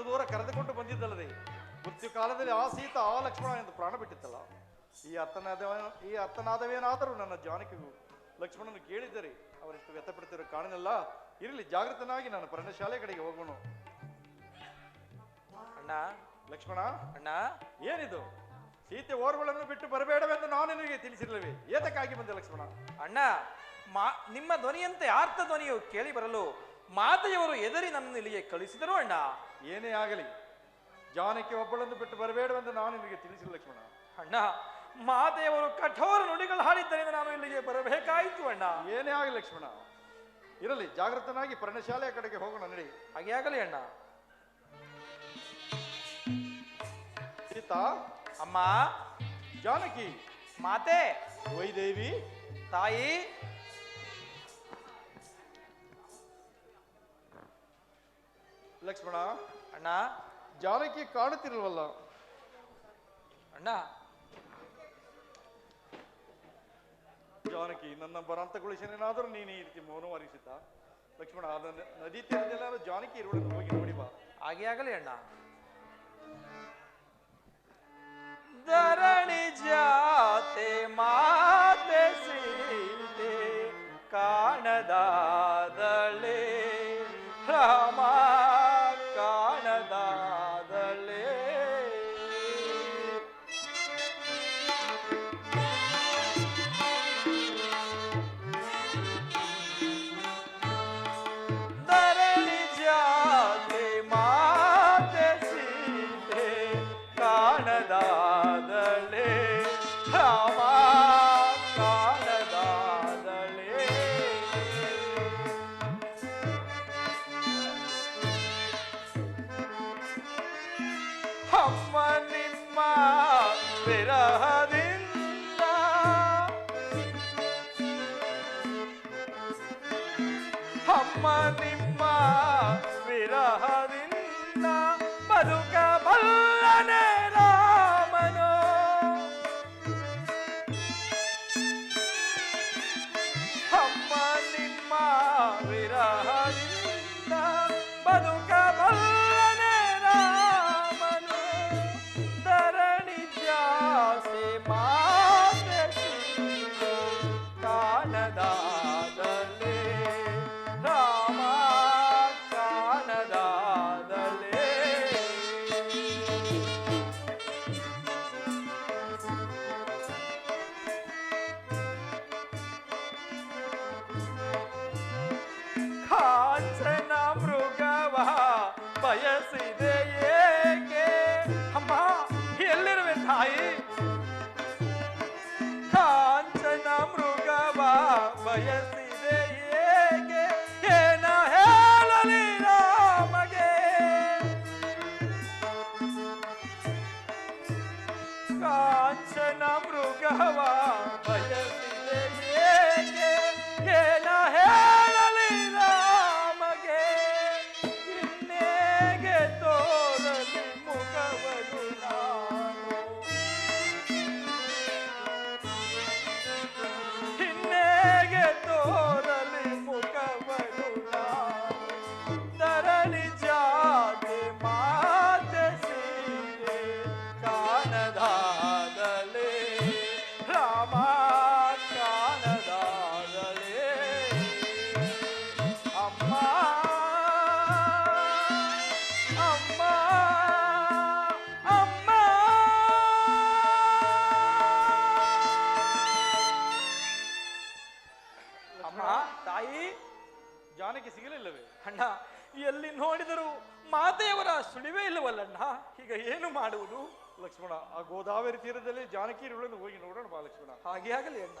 ಇಷ್ಟು ದೂರ ಕರೆದುಕೊಂಡು ಬಂದಿದ್ದಲ್ಲದೆ ಮೃತ್ಯು ಕಾಲದಲ್ಲಿ ಆ ಸೀತ ಆ ಲಕ್ಷ್ಮಣ ಎಂದು ಪ್ರಾಣ ಬಿಟ್ಟಿತ್ತಲ್ಲ? ಈ ಅತ್ತನಾದ ಈ ಅತ್ತನಾದವೇನಾದರೂ ನನ್ನ ಜಾನಕಿಗೂ ಲಕ್ಷ್ಮಣನು ಕೇಳಿದರೆ ಅವರಿಷ್ಟು ವ್ಯಥಪಡ್ತಿರೋ ಕಾರಣಲ್ಲ. ಇರಲಿ ಜಾಗೃತನಾಗಿ ನಾನು ಪರ್ಣಶಾಲೆ ಕಡೆಗೆ ಹೋಗೋಣ. ಅಣ್ಣ. ಲಕ್ಷ್ಮಣ? ಅಣ್ಣ. ಏನಿದು? ಸೀತೆ ಓರ್ವಳನ್ನು ಬಿಟ್ಟು ಬರಬೇಡವೆಂದು ನಾನು ನಿನಗೆ ತಿಳಿಸಿರಲಿವೆ ಏತಕ್ಕಾಗಿ ಬಂದೆ ಲಕ್ಷ್ಮಣ? ಅಣ್ಣ ಮಾ ನಿಮ್ಮ ಧ್ವನಿಯಂತೆ ಆರ್ಥ ಧ್ವನಿಯು ಕೇಳಿ ಬರಲು ಮಾತೆಯವರು ಎದರಿ ನನ್ನ ಇಲ್ಲಿಗೆ ಕಳಿಸಿದರು ಅಣ್ಣ. ಏನೇ ಆಗಲಿ ಜಾನಕಿ ಒಬ್ಬಳನ್ನು ಬಿಟ್ಟು ಬರಬೇಡವೆಂದು ನಾನು ನಿಮಗೆ ತಿಳಿಸಿಲ್ಲ ಲಕ್ಷ್ಮಣ. ಅಣ್ಣ ಮಾತೆಯವರು ಕಠೋರ ನುಡಿಗಳು ಹಾಡಿದ್ದರಿಂದ ನಾನು ಇಲ್ಲಿಗೆ ಬರಬೇಕಾಯಿತು ಅಣ್ಣ. ಏನೇ ಆಗಲಿ ಲಕ್ಷ್ಮಣ ಇರಲಿ ಜಾಗೃತನಾಗಿ ಪರ್ಣಶಾಲೆಯ ಕಡೆಗೆ ಹೋಗೋಣ ನಡಿ. ಹಾಗೆ ಆಗಲಿ ಅಣ್ಣ. ಸೀತಾ? ಅಮ್ಮ? ಜಾನಕಿ? ಮಾತೆ? ವೈದೇವಿ? ತಾಯಿ? ಲಕ್ಷ್ಮಣ ಅಣ್ಣ. ಜಾನಕಿ ಕಾಣುತ್ತಿರಲ್ವಲ್ಲ? ಅಣ್ಣ. ಜಾನಕಿ ನನ್ನ ಬರಾಂತಗೊಳಿಸನೇನಾದರೂ ನೀನು ಈ ರೀತಿ ಮೌನ ವರಿಸಿತ ಲಕ್ಷ್ಮಣ ಅದನ್ನ ನದಿ ತೀರದಲ್ಲ ಜಾನಕಿ ಇರುವುದನ್ನು ಹೋಗಿ ನೋಡಿ ಬಾ. ಹಾಗೆ ಆಗಲಿ ಅಣ್ಣ. ಧರಣಿ ಜಾತೆ ಮಾತೆ ಸೀತೆ ಕಾಣದಾದಳೆ yeah. ಮಾತೆಯವರ ಸುಳಿವೇ ಇಲ್ಲವಲ್ಲಣ್ಣ ಈಗ ಏನು ಮಾಡುವುದು? ಲಕ್ಷ್ಮಣ ಆ ಗೋದಾವರಿ ತೀರದಲ್ಲಿ ಜಾನಕಿ ಇರುವುದನ್ನು ಹೋಗಿ ನೋಡೋಣ ಬಾ ಲಕ್ಷ್ಮಣ. ಹಾಗೆ ಆಗಲಿ ಅಣ್ಣ.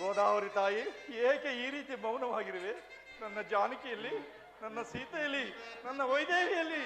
ಗೋದಾವರಿ ತಾಯಿ ಏಕೆ ಈ ರೀತಿ ಮೌನವಾಗಿರುವೆ? ನನ್ನ ಜಾನಕಿಯಲ್ಲಿ ನನ್ನ ಸೀತೆಯಲ್ಲಿ ನನ್ನ ವೈದೇಹಿಯಲ್ಲಿ.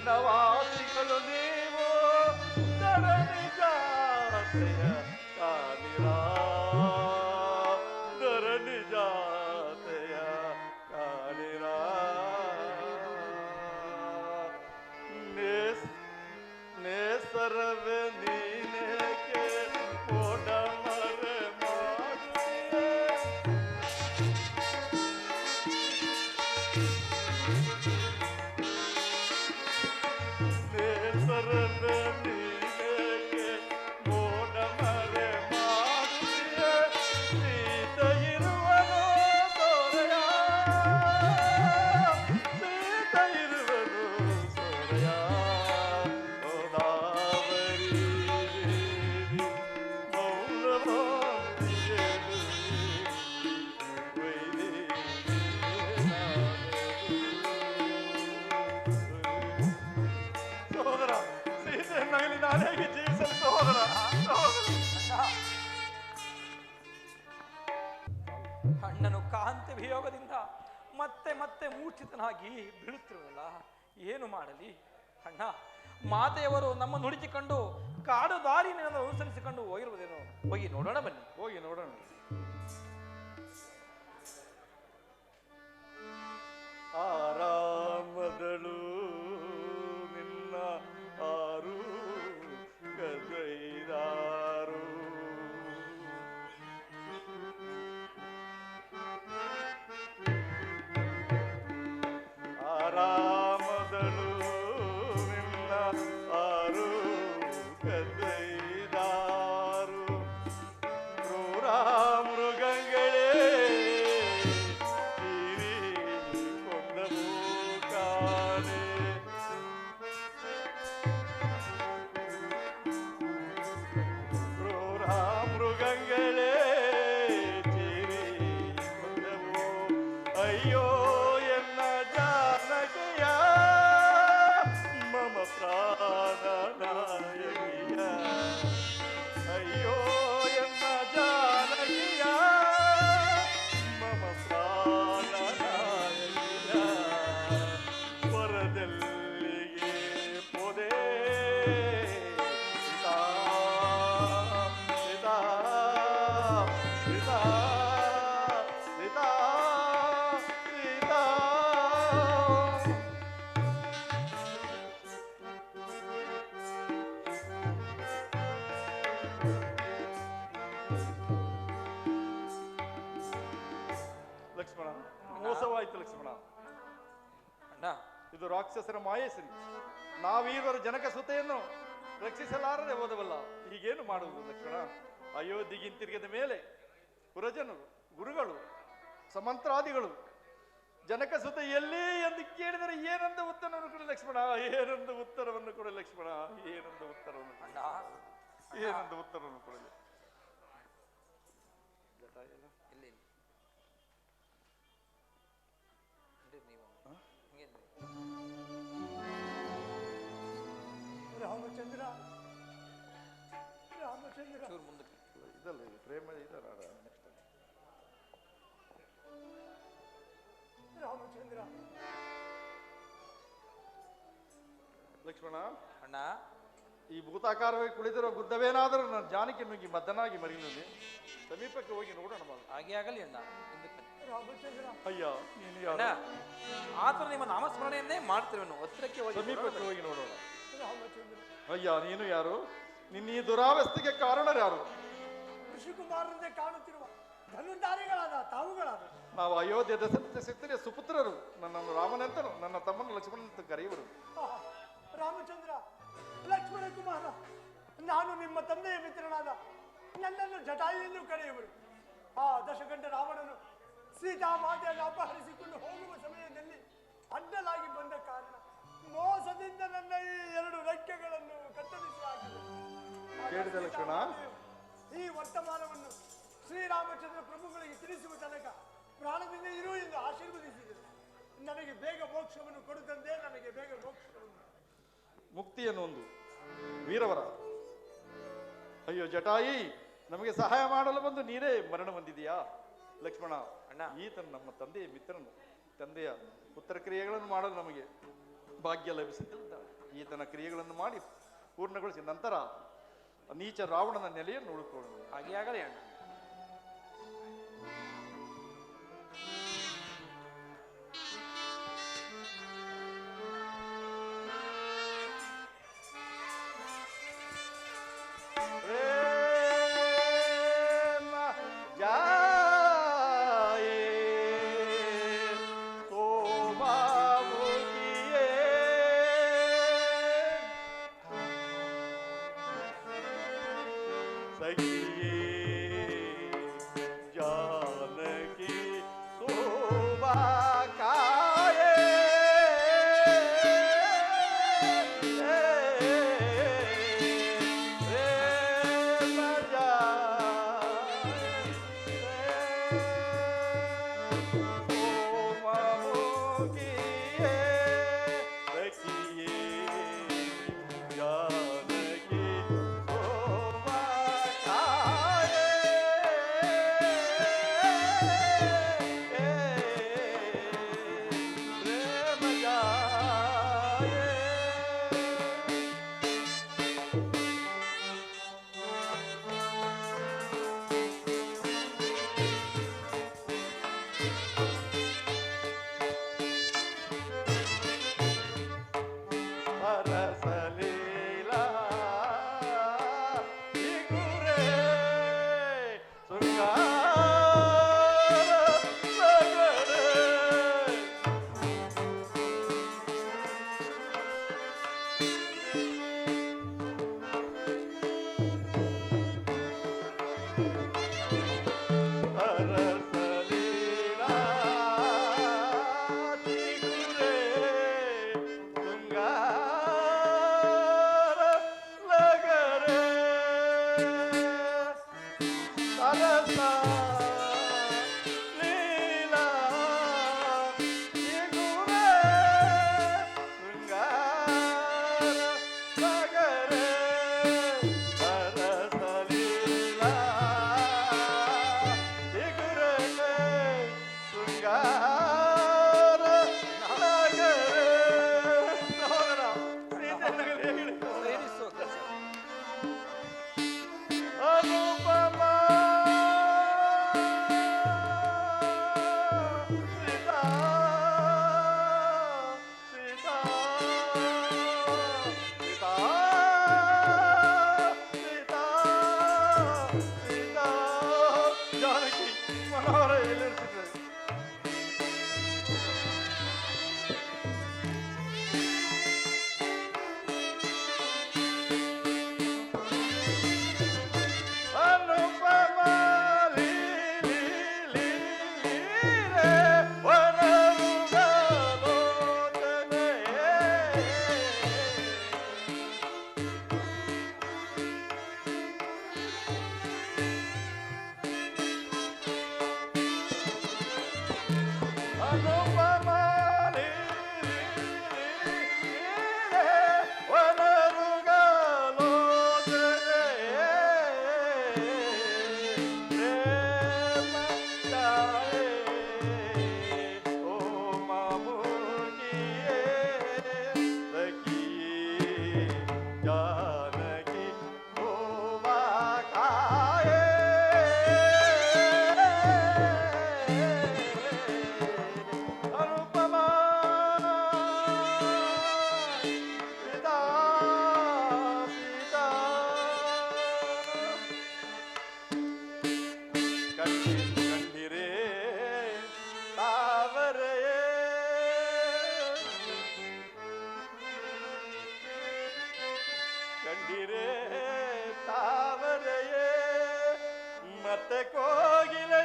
ದಿನವಾಸಿಗಳು ನೀ ಮತ್ತೆ ಮತ್ತೆ ಮೂರ್ಛಿತನಾಗಿ ಬೀಳುತ್ತಿರುವಲ್ಲ ಏನು ಮಾಡಲಿ? ಅಣ್ಣ, ಮಾತೆಯವರು ನಮ್ಮ ಹುಡುಕಿಕೊಂಡು ಕಾಡು ದಾರಿ ಅನುಸರಿಸಿಕೊಂಡು ಹೋಗಿರುವುದೇನು? ಹೋಗಿ ನೋಡೋಣ ಬನ್ನಿ. ಹೋಗಿ ನೋಡೋಣ ಆ ರಕ್ಷಿಸಲಾರದೆ ಹೋದವಲ್ಲ ಹೀಗೇನು ಮಾಡುವುದು ಲಕ್ಷಣ? ಅಯೋಧ್ಯೆಗೆ ತಿರುಗಿದ ಮೇಲೆ ಪುರಜನರು ಗುರುಗಳು ಸಮಂತ್ರಾದಿಗಳು ಜನಕ ಸುತ ಎಲ್ಲಿ ಎಂದು ಕೇಳಿದರೆ ಏನಂದ ಉತ್ತರವನ್ನು ಕೊಡಿ ಲಕ್ಷ್ಮಣ ಏನಂದ ಉತ್ತರವನ್ನು ಕೊಡಿ ಲಕ್ಷ್ಮಣ ಏನಂದ ಉತ್ತರವನ್ನು ಏನಂದ ಉತ್ತರವನ್ನು ಕೊಡಲಿ ಇದಲ್ಲ ಇದು ಪ್ರೇಮ ಇದಲ್ಲ ನೆಕ್ಸ್ಟ್ ರಾಮಚಂದ್ರ. ಲಕ್ಷ್ಮಣ. ಅಣ್ಣ. ಈ ಭೂತಾಕಾರವಾಗಿ ಕುಳಿತಿರೋ ಗುದ್ದವೇನಾದರೂ ನನ್ನ ಜಾನಕಿ ನುಗ್ಗಿ ಮದ್ದನಾಗಿ ಮರಿನಲ್ಲಿ ಸಮೀಪಕ್ಕೆ ಹೋಗಿ ನೋಡೋಣ ಬಾ. ಹಾಗೆ ಆಗಲಿ ಅಣ್ಣ. ಹಿಂದಕ್ಕೆ. ರಾಮಚಂದ್ರ. ಅಯ್ಯ ನೀನು ಅಣ್ಣ ಯಾರು ಆತರ ನಿಮ್ಮ ನಾಮಸ್ಮರಣೆಯನ್ನೇ ಮಾಡ್ತೇವೆ ಹತ್ತಿರಕ್ಕೆ ಹೋಗಿ ಸಮೀಪಕ್ಕೆ ಹೋಗಿ ನೋಡೋಣ. ರಾಮಚಂದ್ರ. ಅಯ್ಯ ನೀನು ಯಾರು? ನಿನ್ನ ಈ ದುರಾವಸ್ಥೆಗೆ ಕಾರಣರ್ಯಾರು ಋಷಿಕುಮಾರರಂತೆ ಕಾಣುತ್ತಿರುವ ಧನುರ್ಧಾರಿಗಳಾದ ತಾವುಗಳಾದ ನಾವು ಅಯೋಧ್ಯೆ ದಶರಥ ಸಿಕ್ತರೆ ಸುಪುತ್ರರು. ನನ್ನನ್ನು ರಾಮನಂತನು ನನ್ನ ತಮ್ಮನ ಲಕ್ಷ್ಮಣನಂತ ಕರೆಯುವರು. ಆಹಾ, ರಾಮಚಂದ್ರ ಲಕ್ಷ್ಮಣ ಕುಮಾರ ನಾನು ನಿಮ್ಮ ತಂದೆಯ ಮಿತ್ರನಾದ ನನ್ನನ್ನು ಜಟಾಯು ಎಂದು ಕರೆಯುವರು. ಆ ದಶಗಂಡ ರಾವಣನು ಸೀತಾ ಮಾತೆಯನ್ನು ಅಪಹರಿಸಿಕೊಂಡು ಹೋಗುವ ಸಮಯದಲ್ಲಿ ಅಡ್ಡಲಾಗಿ ಬಂದ ಕಾರಣ ಮೋಸದಿಂದ ನನ್ನ ಈ ಎರಡು ರೆಕ್ಕೆಗಳನ್ನು ಕತ್ತರಿಸಿ ಹಾಕಿದರು. ಆಗ ಕೇಳಿದೆ ಲಕ್ಷ್ಮಣ? ಸೀತಾಮಾತೆಯು ಈ ವರ್ತಮಾನವನ್ನು ಶ್ರೀರಾಮಚಂದ್ರ ಪ್ರಭುಗಳಿಗೆ ತಿಳಿಸುವ ತನಕ ಪ್ರಾಣದಿಂದ ಇರು ಎಂದು ಆಶೀರ್ವದಿಸಿದರು. ನನಗೆ ಬೇಗ ಮೋಕ್ಷವನ್ನು ಕೊಡುತ್ತಂದೇ ನನಗೆ ಬೇಗ ಮೋಕ್ಷವನ್ನು ಮುಕ್ತಿಯನ್ನು ಒಂದು ವೀರವರ. ಅಯ್ಯೋ ಜಟಾಯಿ ನಮಗೆ ಸಹಾಯ ಮಾಡಲು ಬಂದು ನೀರೇ ಮರಣ ಹೊಂದಿದೆಯಾ? ಲಕ್ಷ್ಮಣ ಅಣ್ಣ. ಈತನ ನಮ್ಮ ತಂದೆಯ ಮಿತ್ರನು. ತಂದೆಯ ಉತ್ತರ ಕ್ರಿಯೆಗಳನ್ನು ಮಾಡಲು ನಮಗೆ ಭಾಗ್ಯ ಲಭಿಸುತ್ತಿಲ್ಲ ಈತನ ಕ್ರಿಯೆಗಳನ್ನು ಮಾಡಿ ಪೂರ್ಣಗೊಳಿಸಿ. ನಂತರ ನೀಚ ರಾವಣನ ನೆಲೆಯನ್ನು ನೋಡಿಕೊಳ್ಳೋಣ. ಹಾಗೆ ಆಗಲಿ ಅಣ್ಣ. ಕಂಡಿರೇ ತಾವರೆಯೇ ಮತ್ತೆ ಕೋಗಿಲೆಯೇ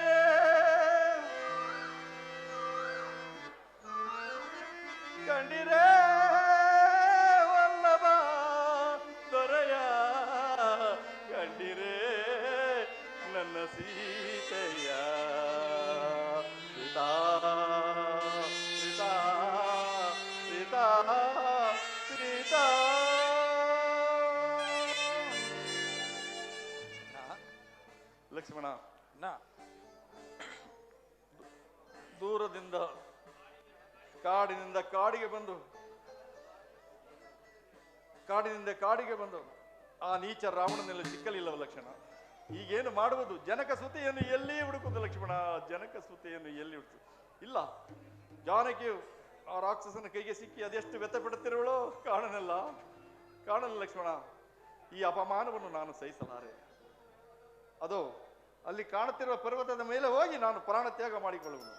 ನಾ ದೂರದಿಂದ, ಕಾಡಿನಿಂದ ಕಾಡಿಗೆ ಬಂದು, ಕಾಡಿನಿಂದ ಕಾಡಿಗೆ ಬಂದು, ಆ ನೀಚ ರಾವಣನೆಲ್ಲ ಸಿಕ್ಕಲಿಲ್ಲವ ಲಕ್ಷಣ. ಈಗೇನು ಮಾಡುವುದು? ಜನಕ ಸುತೆಯನ್ನು ಎಲ್ಲಿ ಹುಡುಕುವುದು ಲಕ್ಷ್ಮಣ? ಜನಕ ಸುತೆಯನ್ನು ಎಲ್ಲಿ ಹುಡುಕು ಇಲ್ಲ. ಜಾನಕಿಯು ಆ ರಾಕ್ಷಸನ ಕೈಗೆ ಸಿಕ್ಕಿ ಅದೆಷ್ಟು ವ್ಯಥಪಡುತ್ತಿರುವಳೋ ಕಾಣನಲ್ಲ. ಕಾಣಲ್ಲ ಲಕ್ಷ್ಮಣ. ಈ ಅಪಮಾನವನ್ನು ನಾನು ಸಹಿಸಲಾರೆ. ಅದು ಅಲ್ಲಿ ಕಾಣುತ್ತಿರುವ ಪರ್ವತದ ಮೇಲೆ ಹೋಗಿ ನಾನು ಪ್ರಾಣ ತ್ಯಾಗ ಮಾಡಿಕೊಳ್ಳುವುದು